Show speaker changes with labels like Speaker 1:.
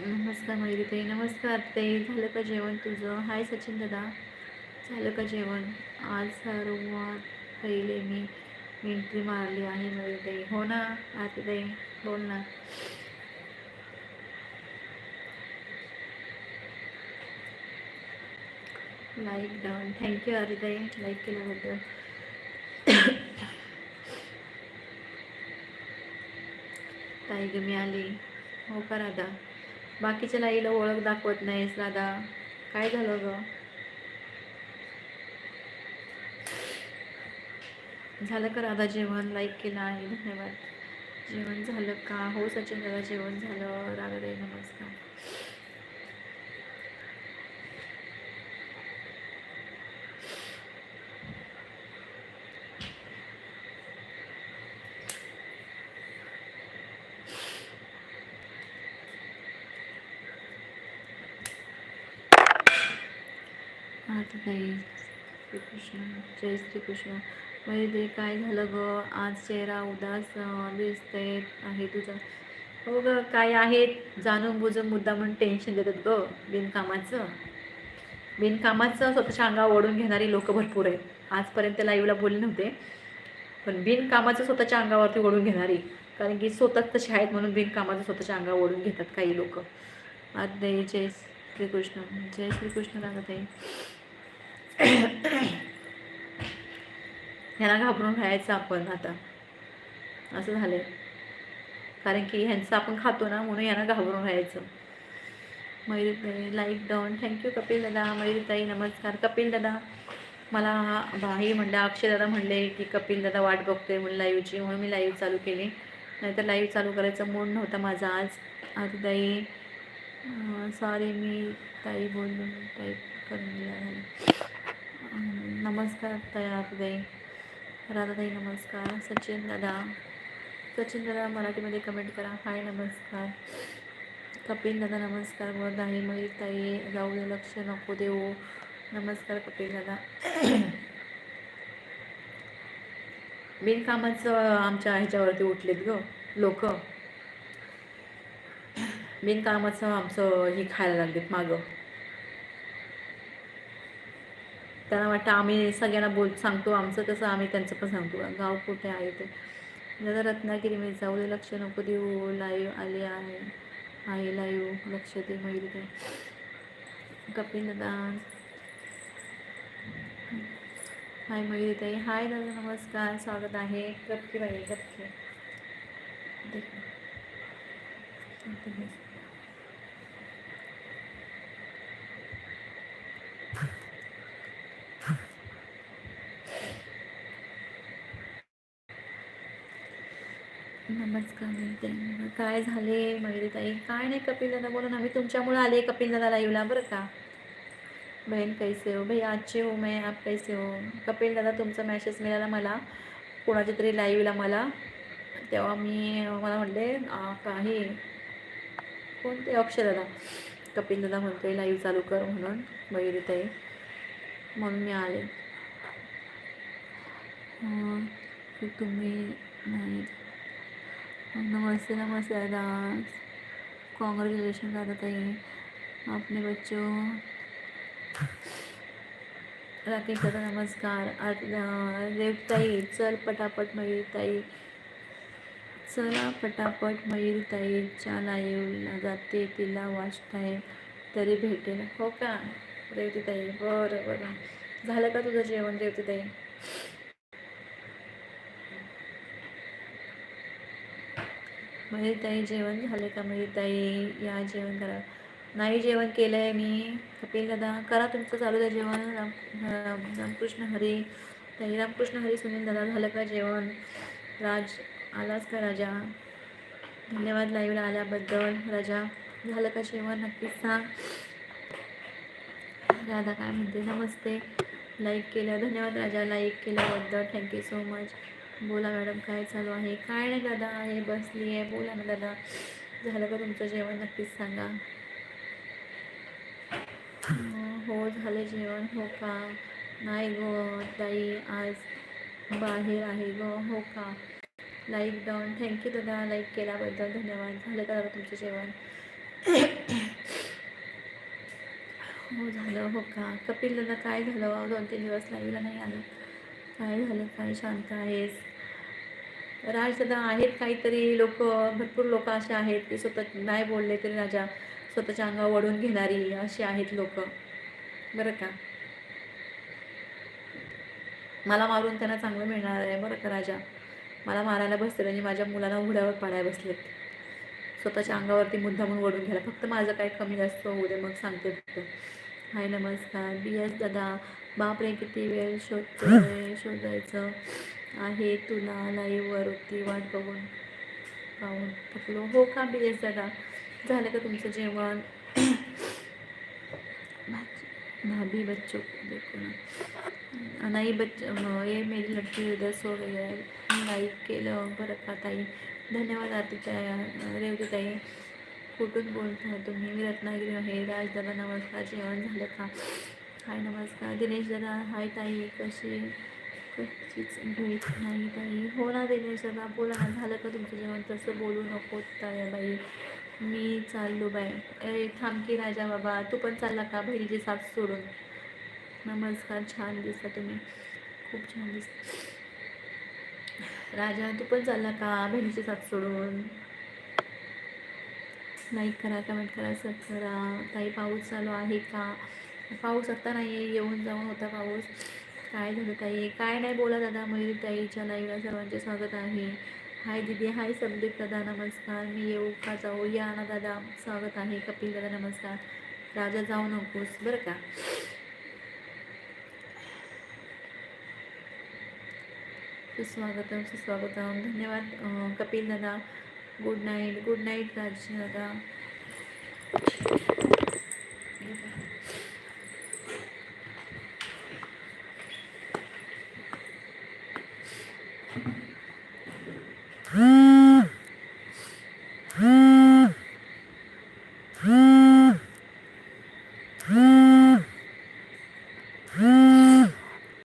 Speaker 1: नमस्कार मयुरी ताई नमस्कार. ताई झालं का जेवण तुझं? हाय सचिन दादा. झालं का जेवण? आज सर्वात पहिले मी एंट्री मारली आहे मयुरी ताई हो ना आरती ताई बोल ना. लाईक डाऊन थँक्यू आरती ताई लाईक केल्याबद्दल. ताई ग मी आली. हो का राधा? बाकीच्या आईला ओळख दाखवत नाहीस दादा. काय झालं ग? झालं का राधा जेवण? लाईक केलं आहे धन्यवाद. जेवण झालं का? हो सचिन दादा जेवण झालं. राधाताई नमस्कार. आरतीताई श्रीकृष्ण. जय श्रीकृष्ण. म्हणजे काय झालं ग? आज चेहरा उदास अं, आहे तुझा. हो ग काय आहे? जाणून बुजून मुद्दा म्हणून टेन्शन देतात ग बिनकामाचं. बिनकामाचं स्वतःच्या अंगावर ओढून घेणारी लोक भरपूर आहेत. आजपर्यंत लाईव्हला बोलले नव्हते. पण बिनकामाचं स्वतःच्या अंगावरती ओढून घेणारी. कारण की स्वतःच तसे आहेत म्हणून बिनकामाचं स्वतःच्या अंगावर ओढून घेतात काही लोक. आद्य जय श्रीकृष्ण. जय श्रीकृष्ण रागताई. ह्यांना घाबरून राहायचं आपण आता. असं झालंय. कारण की ह्यांचं आपण खातो ना म्हणून यांना घाबरून राहायचं. मयुरीताई like down thank you Kapil दादा मयुरीताई नमस्कार. कपिल दादा मला भाई म्हणलं अक्षय दादा म्हणले की कपिल दादा वाट बघतोय म्हणून लाईव्हची म्हणून मी लाईव्ह चालू केली. नाहीतर लाईव्ह चालू करायचा मूड नव्हता माझा आज. आज ताई सॉरी मी ताई बोलून टाईप करून नमस्कार ताई राधाताई नमस्कार. सचिन दादा. सचिन दादा मराठीमध्ये कमेंट करा. हाय नमस्कार. कपिल दादा नमस्कार. बोलत आहे मयूर ताई जाऊ दे लक्ष नको देऊ. नमस्कार कपिल दादा. बिनकामाचं आमच्या ह्याच्यावरती उठलेत ग लोक. बिनकामाचं आमचं हे खायला लागलेत मागं. त्यांना वाटतं आम्ही सगळ्यांना बोल सांगतो आमचं तसं आम्ही त्यांचं पण सांगतो. गाव कुठे आहे ते? दादा रत्नागिरी मी जाऊ दे लक्ष नको देऊ. लाईव्ह आले आहे. आहे लाईव्ह लक्ष दे मयुरी ते कपिल दादा. हाय मयुरी ताई. हाय दादा नमस्कार. स्वागत आहे. गप्पी बाई गप्पी समज कमी काय झाले मयुरीताई काय नाही कपिल दादा बोला ना मी तुमच्यामुळे आले कपिल दादा लाईव्हला बरं का? बहीण कैसे हो? भाई आजचे हो मैं आप कैसे हो? कपिल दादा तुमचा मॅसेज मिळाला मला कोणाच्या तरी लाईव्हला मला. तेव्हा मी मला म्हणले काही कोणते अक्षय दादा कपिल दादा म्हणतोय लाईव्ह चालू कर म्हणून मयुरीताई म्हणून मी आले. तुम्ही नाही नमस्ते नमस्ते दादा कॉन्ग्रेचुलेशन दादा ताई। आपने बच्चों राकेश दादा नमस्कार। रेवताई चल पटापट मयूरताई चला पटापट मयूरताईच्या लाईव्हला जाते तिला वाचताय तरी भेटेल हो का? रेवतीताई बरं बरं. झालं का तुझं जेवण रेवतीताई म्हणजे महिताई जेवण झाले का? म्हणजे महिताई या जेवण करा. नाही जेवण केलं आहे मी. कपिल दादा करा तुमचं चालू आहे जेवण. राम राम रामकृष्ण हरी. ताई रामकृष्ण हरी सुनील दादा झालं का जेवण? राज आलाच का राजा? धन्यवाद लाईव्हला आल्याबद्दल. राजा झालं का जेवण? नक्कीच सांग. राधा काय म्हणते? नमस्ते. लाईक केलं. धन्यवाद राजा लाईक केल्याबद्दल. थँक्यू सो मच बोला मॅडम काय चालू आहे? काय नाही दादा आहे बसली आहे. बोला ना दादा. झालं का तुमचं जेवण? नक्कीच सांगा. हो झालं जेवण. हो का? नाही गो ताई आज बाहेर आहे ग. हो का? लाईक डाऊन थँक्यू दादा. लाईक केल्याबद्दल धन्यवाद. झालं का दादा तुमचं जेवण? हो झालं. हो का? कपिल दादा काय झालं? दोन तीन दिवस लाईव्हला नाही आलं. काय झालं? काय शांत आहेस? राजदादा आहेत काहीतरी लोक भरपूर लोक असे आहेत की स्वतः नाही बोलले तरी राजा स्वतःच्या अंगावर वडून घेणारी अशी आहेत लोक. बरं का? मला मारून त्यांना चांगलं मिळणार आहे बरं का राजा? मला मारायला बसले आणि माझ्या मुलाला उघड्यावर पाडायला बसलेत. स्वतःच्या अंगावरती मुद्दामून वडून घ्यायला. फक्त माझं काय कमी जास्त होऊ दे मग सांगते फक्त. हाय नमस्कार. बी एस दादा बापरे किती वेळ शोधतोय शोधायचं आहे तुला लाईव्हवरती वाट बघून. पाहून थकलो. हो का बी एस दादा? झालं का तुमचं जेवण? भाभी बच्चो देखो ना. नाही बच्च ये मेरी लड़की उधर सो गई है. लाईक केलं. बरं का ताई. धन्यवाद आरतीताई. रेवतीताई. कुठून बोलता तुम्ही? मी रत्नागिरी आहे. राजदादा नमस्कार. जेवण झालं का? हाय नमस्कार. दिनेश दादा हाय ताई. कशी? कशीच भेट नाही ताई. हो ना दिनेश दादा बोला ना झालं का तुमचं जेवण? तसं बोलू नको ताई बाई. मी चाललो बाय अरे थांबकी राजा बाबा. तू पण चालला का बहिणीची साथ सोडून? नमस्कार. छान दिसता तुम्ही. खूप छान दिसता. राजा तू पण चालला का बहिणीची साथ सोडून? लाईक करा कमेंट करा सब करा. ताई पाऊस चालू आहे का? पाऊस आता नाही आहे येऊन जाऊन होता पाऊस. काय झालं ताई? काय नाही बोला दादा मयुरी ताईच्या लाईव्हला सर्वांचे स्वागत आहे. हाय दिदी हाय संदीप दादा नमस्कार. मी येऊ का जाऊ? या ना दादा. स्वागत आहे. कपिल दादा नमस्कार. राजा जाऊ नकोस. बरं का? सुस्वागतम सुस्वागतम. धन्यवाद कपिल दादा. Good night good night Raj दादा